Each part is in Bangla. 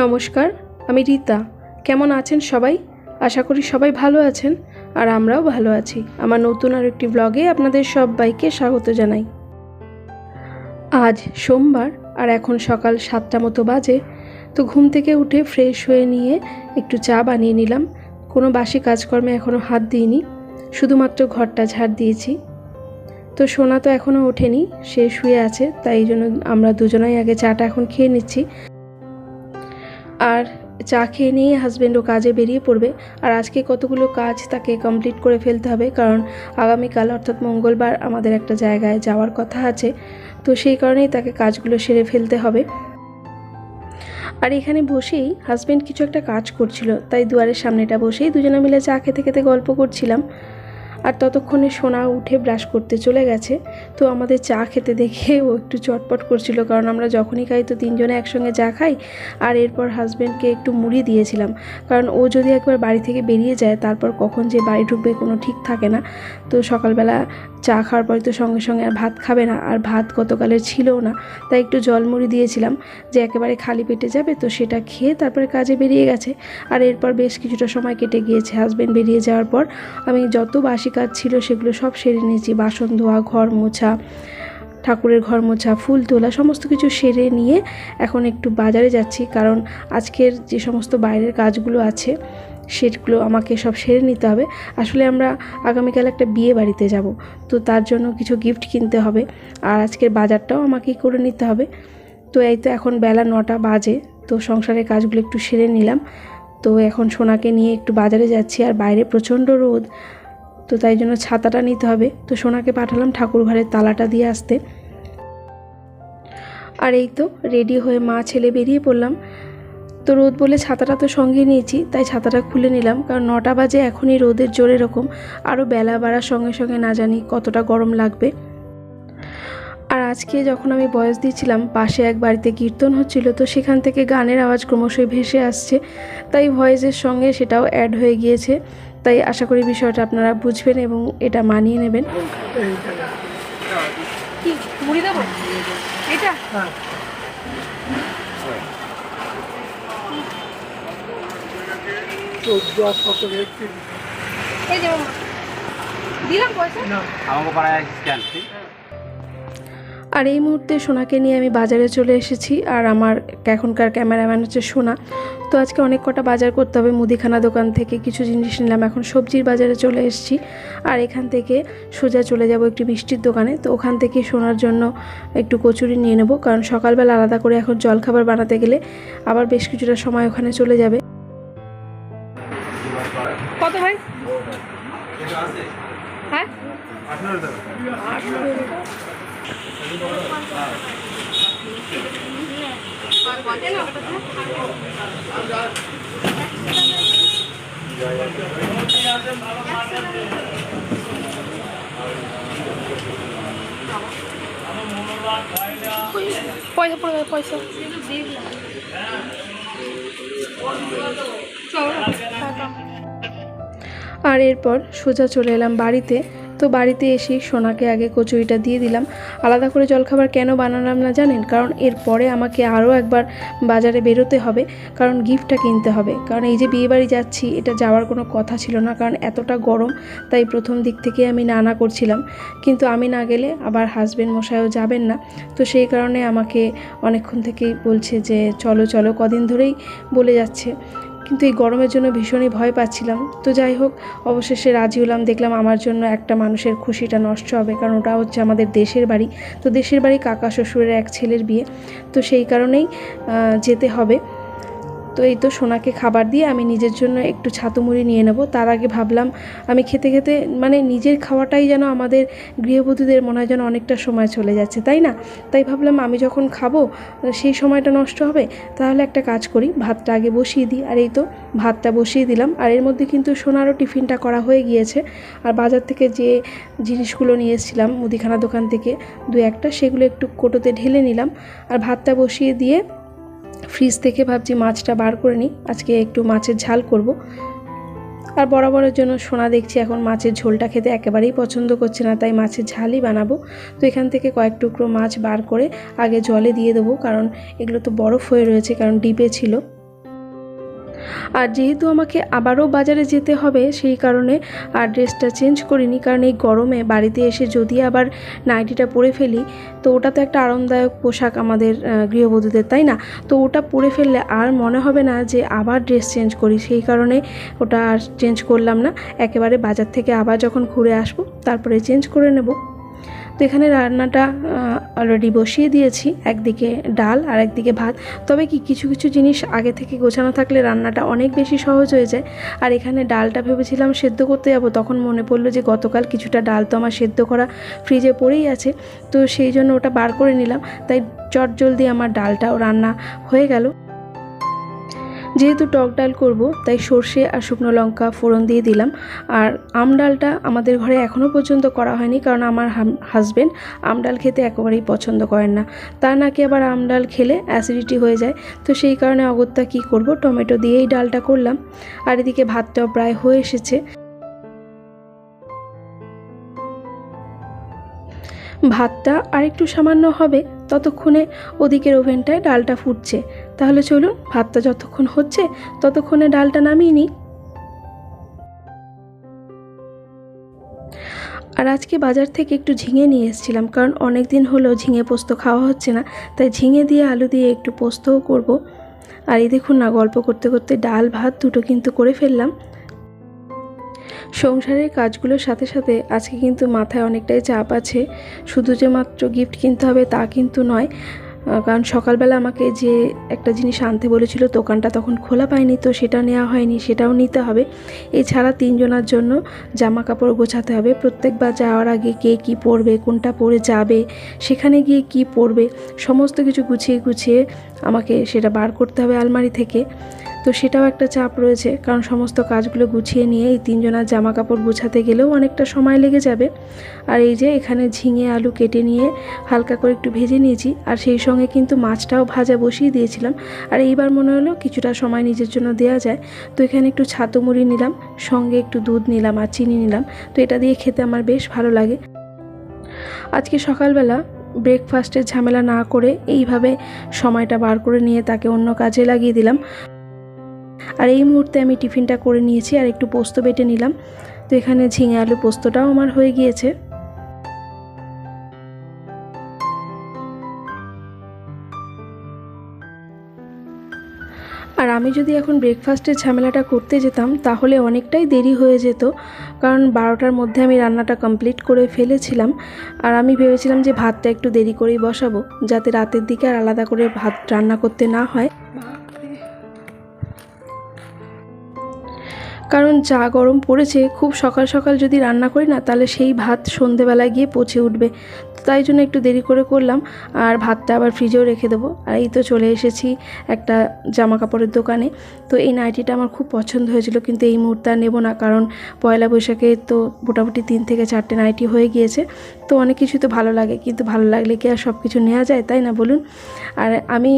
নমস্কার, আমি রীতা। কেমন আছেন সবাই? আশা করি সবাই ভালো আছেন, আর আমরাও ভালো আছি। আমার নতুন আর একটি ব্লগে আপনাদের সবাইকে স্বাগত জানাই। আজ সোমবার, আর এখন সকাল সাতটা মতো বাজে, তো ঘুম থেকে উঠে ফ্রেশ হয়ে নিয়ে একটু চা বানিয়ে নিলাম। কোনো বাসি কাজকর্মে এখনও হাত দিইনি, শুধুমাত্র ঘরটা ঝাড় দিয়েছি। তো সোনা তো এখনও ওঠেনি, সে শুয়ে আছে, তাই জন্য আমরা দুজনাই আগে চাটা এখন খেয়ে নিচ্ছি। আর চা খেয়ে নিয়ে হাজব্যান্ডও কাজে বেরিয়ে পড়বে। আর আজকে কতগুলো কাজ তাকে কমপ্লিট করে ফেলতে হবে, কারণ আগামীকাল অর্থাৎ মঙ্গলবার আমাদের একটা জায়গায় যাওয়ার কথা আছে। তো সেই কারণেই তাকে কাজগুলো সেরে ফেলতে হবে। আর এখানে বসেই হাজব্যান্ড কিছু একটা কাজ করছিল, তাই দুয়ারের সামনেটা বসেই দুজনে মিলে চা খেতে খেতে গল্প করছিলাম। আর ততক্ষণে সোনা উঠে ব্রাশ করতে চলে গেছে, তো আমাদের চা খেতে দেখে ও একটু চটপট করছিল, কারণ আমরা যখনই খাই তো তিনজনে একসঙ্গে চা খাই, আর এরপর হাজব্যান্ডকে একটু মুড়ি দিয়েছিলাম। কারণ ও যদি একবার বাড়ি থেকে বেরিয়ে যায়, তারপর কখন যে বাড়ি ঢুকবে কোনো ঠিক থাকে না। তো সকালবেলা চা খাওয়ার পরে তো সঙ্গে সঙ্গে আর ভাত খাবে না, আর ভাত গতকালের ছিলও না। তাই একটু জল মুড়ি দিয়েছিলাম যে একেবারে খালি পেটে যাবে তো সেটা খেয়ে তারপরে কাজে বেরিয়ে গেছে। আর এরপর বেশ কিছুটা সময় কেটে গিয়েছে। হাজব্যান্ড বেরিয়ে যাওয়ার পর আমি যত বাসি কাজ ছিল সেগুলো সব সেরে নিয়েছি। বাসন ধোয়া, ঘর মোছা ঠাকুরের ঘর মোছা, ফুল তোলা, সমস্ত কিছু সেরে নিয়ে এখন একটু বাজারে যাচ্ছি। কারণ আজকের যে সমস্ত বাইরের কাজগুলো আছে, সেগুলো আমাকে সব সেরে নিতে হবে। আসলে আমরা আগামীকাল একটা বিয়ে বাড়িতে যাব, তো তার জন্য কিছু গিফট কিনতে হবে। আর আজকের বাজারটাও আমাকেই করে নিতে হবে। তো এই তো এখন বেলা নটা বাজে, তো সংসারের কাজগুলো একটু সেরে নিলাম। তো এখন সোনাকে নিয়ে একটু বাজারে যাচ্ছি। আর বাইরে প্রচণ্ড রোদ তো তাই জন্য ছাতাটা নিতে হবে। তো সোনাকে পাঠালাম ঠাকুর ঘরের তালাটা দিয়ে আসতে। আর এই তো রেডি হয়ে মা ছেলে বেরিয়ে পড়লাম। তো রোদ বলে ছাতাটা তো সঙ্গে নিয়েছি, তাই ছাতাটা খুলে নিলাম, কারণ নটা বাজে, এখনই রোদের জোর এরকম। আরও বেলা বাড়ার সঙ্গে সঙ্গে না জানি কতটা গরম লাগবে। আর আজকে যখন আমি বয়স দিয়েছিলাম, পাশে এক বাড়িতে কীর্তন হচ্ছিল, তো সেখান থেকে গানের আওয়াজ ক্রমশই ভেসে আসছে। তাই ভয়েসের সঙ্গে সেটাও অ্যাড হয়ে গিয়েছে। তাই আশা করি বিষয়টা আপনারা বুঝবেন এবং এটা মানিয়ে নেবেন। দিলাম পয়সা? আমাকে পাড়ায় স্ক্যান ঠিক? আর এই মুহূর্তে সোনাকে নিয়ে আমি বাজারে চলে এসেছি, আর আমার এখনকার ক্যামেরাম্যান হচ্ছে সোনা। তো আজকে অনেক কটা বাজার করতে হবে, মুদিখানা দোকান থেকে কিছু জিনিস নিলাম, এখন সবজির বাজারে চলে এসেছি। আর এখান থেকে সোজা চলে যাব একটি মিষ্টির দোকানে, তো ওখান থেকে সোনার জন্য একটু কচুরি নিয়ে নেব, কারণ সকালবেলা আলাদা করে এখন জলখাবার বানাতে গেলে আবার বেশ কিছুটা সময় ওখানে চলে যাবে। কত ভাই হ্যাঁ? পয়সা পড়ে যাবে পয়সা। আর এরপর সোজা চলে এলাম বাড়িতে। তো বাড়িতে এসে সোনাকে আগে কচুরিটা দিয়ে দিলাম। আলাদা করে জলখাবার কেন বানালাম না জানেন? কারণ এরপরে আমাকে আরও একবার বাজারে বেরোতে হবে, কারণ গিফটটা কিনতে হবে। কারণ এই যে বিয়েবাড়ি যাচ্ছি, এটা যাওয়ার কোনো কথা ছিল না, কারণ এতটা গরম, তাই প্রথম দিক থেকে আমি না না করছিলাম। কিন্তু আমি না গেলে আবার হাজব্যান্ড মশাইও যাবেন না। তো সেই কারণে আমাকে অনেকক্ষণ থেকেই বলছে যে, চলো চলো। কদিন ধরেই বলে যাচ্ছে। কিন্তু এই গরমের জন্য ভীষণই ভয় পাচ্ছিলাম। তো যাই হোক, অবশেষে রাজি হলাম, দেখলাম আমার জন্য একটা মানুষের খুশিটা নষ্ট হবে, কারণ ওটা হচ্ছে আমাদের দেশের বাড়ি। তো দেশের বাড়ি কাকা, শ্বশুরের এক ছেলের বিয়ে। তো সেই কারণেই যেতে হবে। তো এই তো সোনাকে খাবার দিয়ে আমি নিজের জন্য একটু ছাতু মুড়ি নিয়ে নেব। তার আগে ভাবলাম, আমি খেতে খেতে মানে নিজের খাওয়াটাই যেন আমাদের গৃহবধূদের মনে হয় যেন অনেকটা সময় চলে যাচ্ছে, তাই না? তাই ভাবলাম আমি যখন খাব, সেই সময়টা নষ্ট হবে, তাহলে একটা কাজ করি, ভাতটা আগে বসিয়ে দিই। আর এই তো ভাতটা বসিয়ে দিলাম। আর এর মধ্যে কিন্তু সোনারও টিফিনটা করা হয়ে গিয়েছে। আর বাজার থেকে যে জিনিসগুলো নিয়ে এসেছিলাম মুদিখানা দোকান থেকে দু একটা, সেগুলো একটু কোটোতে ঢেলে নিলাম। আর ভাতটা বসিয়ে দিয়ে ফ্রিজ থেকে ভাবছি মাছটা বার করে নিই। আজকে একটু মাছের ঝাল করব। আর বরাবরের জন্য সোনা দেখছি এখন মাছের ঝোলটা খেতে একেবারেই পছন্দ করছে না, তাই মাছের ঝালই বানাবো। তো এখান থেকে কয়েক টুকরো মাছ বার করে আগে জলে দিয়ে দেবো, কারণ এগুলো তো বরফ হয়ে রয়েছে, কারণ ডিপে ছিল। আর যেহেতু আমাকে আবারও বাজারে যেতে হবে, সেই কারণে আর ড্রেসটা চেঞ্জ করিনি, কারণ এই গরমে বাড়িতে এসে যদি আবার নাইটিটা পরে ফেলি, তো ওটা তো একটা আরামদায়ক পোশাক আমাদের গৃহবধূদের, তাই না? তো ওটা পরে ফেললে আর মনে হবে না যে আবার ড্রেস চেঞ্জ করি, সেই কারণে ওটা আর চেঞ্জ করলাম না। একেবারে বাজার থেকে আবার যখন ঘুরে আসব, তারপরে চেঞ্জ করে নেব। তো এখানে রান্নাটা অলরেডি বসিয়ে দিয়েছি। একদিকে ডাল আর একদিকে ভাত। তবে কি, কিছু কিছু জিনিস আগে থেকে গোছানো থাকলে রান্নাটা অনেক বেশি সহজ হয়ে যায়। আর এখানে ডালটা ভেবেছিলাম সেদ্ধ করতে যাব। তখন মনে পড়ল যে গতকাল কিছুটা ডাল তো আমার সেদ্ধ করা ফ্রিজে পড়েই আছে। তো সেই জন্য ওটা বার করে নিলাম। তাই চট জলদি আমার ডালটাও রান্না হয়ে গেল। যেহেতু টক ডাল করব, তাই সর্ষে আর শুকনো লঙ্কা ফোড়ন দিয়ে দিলাম। আর আম ডালটা আমাদের ঘরে এখনও পর্যন্ত করা হয়নি, কারণ আমার হাজবেন্ড আম ডাল খেতে একেবারেই পছন্দ করেন না। তা নাকি আবার আম ডাল খেলে অ্যাসিডিটি হয়ে যায়। তো সেই কারণে অগত্যা কী করব, টমেটো দিয়েই ডালটা করলাম। আর এদিকে ভাতটাও প্রায় হয়ে এসেছে। ভাতটা আর একটু সামান্য হবে, ততক্ষণে ওদিকের ওভেনটায় ডালটা ফুটছে। তাহলে চলুন, ভাতটা যতক্ষণ হচ্ছে ততক্ষণে ডালটা নামিয়ে নিই। আর আজকে বাজার থেকে একটু ঝিঙে নিয়ে এসেছিলাম, কারণ অনেক দিন হলো ঝিঙে পোস্ত খাওয়া হচ্ছে না, তাই ঝিঙে দিয়ে আলু দিয়ে একটু পোস্তও করব। আর এই দেখুন না, গল্প করতে করতে ডাল ভাত দুটো কিন্তু করে ফেললাম। সংসারের কাজগুলোর সাথে সাথে আজকে কিন্তু মাথায় অনেকটাই চাপ আছে, শুধু যে মাত্র গিফট কিনতে হবে তা কিন্তু নয়। কারণ সকালবেলা আমাকে যে একটা জিনিস আনতে বলেছিল, দোকানটা তখন খোলা পায়নি, তো সেটা নেওয়া হয়নি, সেটাও নিতে হবে। এছাড়া তিনজনার জন্য জামা কাপড় গোছাতে হবে। প্রত্যেকবার যাওয়ার আগে কে কি পরবে, কোনটা পরে যাবে, সেখানে গিয়ে কি পরবে, সমস্ত কিছু গুছিয়ে গুছিয়ে আমাকে সেটা বার করতে হবে আলমারি থেকে। তো সেটাও একটা চাপ রয়েছে। কারণ সমস্ত কাজগুলো গুছিয়ে নিয়ে এই তিনজনার জামা কাপড় গুছাতে গেলেও অনেকটা সময় লেগে যাবে। আর এই যে এখানে ঝিঙে, আলু কেটে নিয়ে হালকা করে একটু ভেজে নিয়েছি। আর সেই সঙ্গে কিন্তু মাছটাও ভাজা বসিয়ে দিয়েছিলাম। আর এইবার মনে হলো কিছুটা সময় নিজের জন্য দেওয়া যায়। তো এখানে একটু ছাতু মুড়ি নিলাম, সঙ্গে একটু দুধ নিলাম আর চিনি নিলাম। তো এটা দিয়ে খেতে আমার বেশ ভালো লাগে। আজকে সকালবেলা ব্রেকফাস্টের ঝামেলা না করে এইভাবে সময়টা বার করে নিয়ে তাকে অন্য কাজে লাগিয়ে দিলাম। আর এই মুহূর্তে আমি টিফিনটা করে নিয়েছি আর একটু পোস্ত বেটে নিলাম। তো এখানে ঝিঙে আলু পোস্তটাও আমার হয়ে গিয়েছে। আর আমি যদি এখন ব্রেকফাস্টের ঝামেলাটা করতে যেতাম, তাহলে অনেকটাই দেরি হয়ে যেত, কারণ বারোটার মধ্যে আমি রান্নাটা কমপ্লিট করে ফেলেছিলাম। আর আমি ভেবেছিলাম যে ভাতটা একটু দেরি করেই বসাবো, যাতে রাতের দিকে আর আলাদা করে ভাত রান্না করতে না হয়। কারণ যা গরম পড়েছে, খুব সকাল সকাল যদি রান্না করি না, তাহলে সেই ভাত সন্ধেবেলায় গিয়ে পচে উঠবে। তাই জন্য একটু দেরি করে করলাম, আর ভাতটা আবার ফ্রিজেও রেখে দেবো। আর এই তো চলে এসেছি একটা জামা কাপড়ের দোকানে। তো এই নাইটিটা আমার খুব পছন্দ হয়েছিল, কিন্তু এই মুহূর্তে আর নেব না, কারণ পয়লা বৈশাখে তো মোটামুটি তিন থেকে চারটে নাইটি হয়ে গিয়েছে। তো অনেক কিছু তো ভালো লাগে, কিন্তু ভালো লাগলে কি আর সব কিছু নেওয়া যায়, তাই না বলুন? আর আমি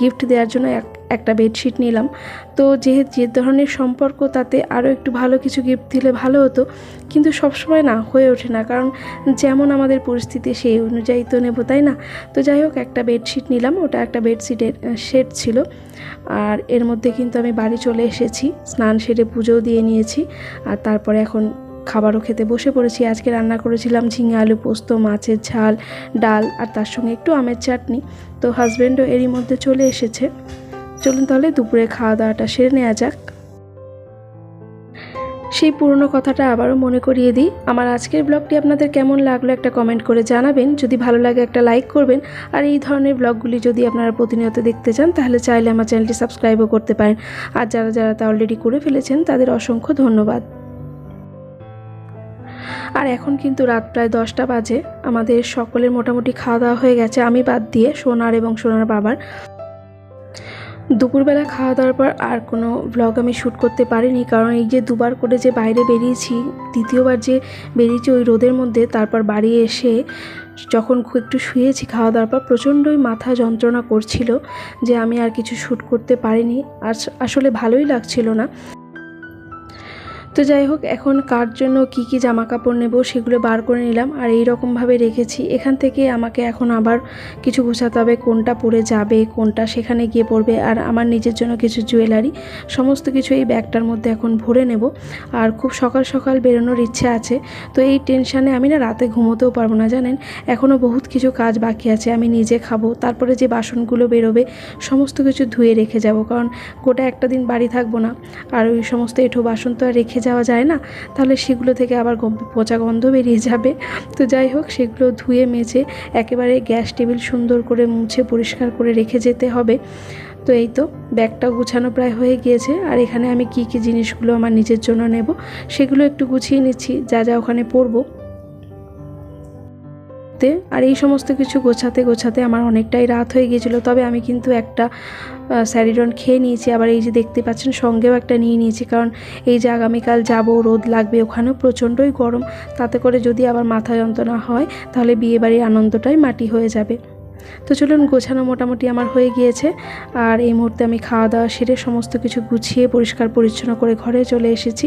গিফট দেওয়ার জন্য এক একটা বেডশিট নিলাম। তো যেহেতু যে ধরনের সম্পর্ক, তাতে আরও একটু ভালো কিছু গিফট দিলে ভালো হতো। কিন্তু সবসময় না, হয়ে ওঠে না। কারণ যেমন আমাদের পরিস্থিতি, সেই অনুযায়ী তো নেব, তাই না? তো যাই হোক, একটা বেডশিট নিলাম। ওটা একটা বেডশিটের সেট ছিল। আর এর মধ্যে কিন্তু আমি বাড়ি চলে এসেছি। স্নান সেরে পুজোও দিয়ে নিয়েছি। আর তারপরে এখন খাবারও খেতে বসে পড়েছি। আজকে রান্না করেছিলাম ঝিঙে আলু পোস্ত, মাছের ঝাল, ডাল, আর তার সঙ্গে একটু আমের চাটনি। তো হাজব্যান্ডও এরই মধ্যে চলে এসেছে। চলুন তাহলে দুপুরে খাওয়া দাওয়াটা সেরে নেওয়া যাক। সেই পুরনো কথাটা আবারও মনে করিয়ে দিই। আমার আজকের ব্লগটি আপনাদের কেমন লাগল একটা কমেন্ট করে জানাবেন। যদি ভালো লাগে একটা লাইক করবেন। আর এই ধরনের ব্লগগুলি যদি আপনারা প্রতিনিয়ত দেখতে চান, তাহলে চাইলে আমার চ্যানেলটি সাবস্ক্রাইবও করতে পারেন। আর যারা যারা তা অলরেডি করে ফেলেছেন, তাদের অসংখ্য ধন্যবাদ। আর এখন কিন্তু রাত প্রায় দশটা বাজে। আমাদের সকলের মোটামুটি খাওয়া দাওয়া হয়ে গেছে। আমি বাদ দিয়ে সোনার এবং সোনার বাবার দুপুরবেলা খাওয়া দাওয়ার পর আর কোনো ব্লগ আমি শ্যুট করতে পারিনি, কারণ এই যে দুবার করে যে বাইরে বেরিয়েছি, দ্বিতীয়বার যে বেরিয়েছি ওই রোদের মধ্যে, তারপর বাড়ি এসে যখন খুব একটু শুয়েছি খাওয়া দাওয়ার পর প্রচণ্ডই মাথা যন্ত্রণা করছিল যে আমি আর কিছু শ্যুট করতে পারিনি। আর আসলে ভালোই লাগছিল না। তো যাই হোক, এখন কার জন্য কি কি জামা কাপড় নেব সেগুলো বার করে নিলাম আর এই রকমভাবে রেখেছি। এখান থেকে আমাকে এখন আবার কিছু গুছাতে হবে, কোনটা পরে যাবে, কোনটা সেখানে গিয়ে পড়বে আর আমার নিজের জন্য কিছু জুয়েলারি, সমস্ত কিছু এই ব্যাগটার মধ্যে এখন ভরে নেব। আর খুব সকাল সকাল বেরোনোর ইচ্ছে আছে, তো এই টেনশানে আমি না রাতে ঘুমোতেও পারব না, জানেন? এখনও বহুত কিছু কাজ বাকি আছে, আমি নিজে খাব, তারপরে যে বাসনগুলো বেরোবে সমস্ত কিছু ধুয়ে রেখে যাব, কারণ গোটা একটা দিন বাড়ি থাকব না। আর ওই সমস্ত এঁঠো বাসন তো আর রেখে যাওয়া যায় না, তাহলে সেগুলো থেকে আবার পচা গন্ধ বেরিয়ে যাবে। তো যাই হোক, সেগুলো ধুয়ে মেজে একেবারে গ্যাস টেবিল সুন্দর করে মুছে পরিষ্কার করে রেখে যেতে হবে। তো এই তো ব্যাগটা গুছানো প্রায় হয়ে গিয়েছে। আর এখানে আমি কি কি জিনিসগুলো আমার নিজের জন্য নেব, সেগুলো একটু গুছিয়ে নিচ্ছি, যা যা ওখানে পরবো। তে আর এই সমস্ত কিছু গোছাতে গোছাতে আমার অনেকটাই রাত হয়ে গিয়েছিল। তবে আমি কিন্তু একটা স্যারিডন খেয়ে নিয়েছি। আবার এই যে দেখতে পাচ্ছেন, সঙ্গেও একটা নিয়ে নিয়েছি। কারণ এই যে আগামীকাল যাব, রোদ লাগবে, ওখানেও প্রচণ্ডই গরম। তাতে করে যদি আবার মাথা যন্ত্রণা হয়, তাহলে বিয়েবাড়ির আনন্দটাই মাটি হয়ে যাবে। তো চলুন, গোছানো মোটামুটি আমার হয়ে গিয়েছে। আর এই মুহূর্তে আমি খাওয়া দাওয়া সেরে সমস্ত কিছু গুছিয়ে, পরিষ্কার পরিচ্ছন্ন করে ঘরে চলে এসেছি।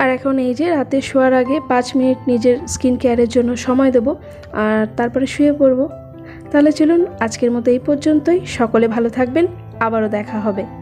আর এখন এই যে রাতে শোয়ার আগে পাঁচ মিনিট নিজের স্কিন কেয়ারের জন্য সময় দেবো আর তারপরে শুয়ে পড়ব। তাহলে চলুন আজকের মতো এই পর্যন্তই। সকলে ভালো থাকবেন। আবারও দেখা হবে।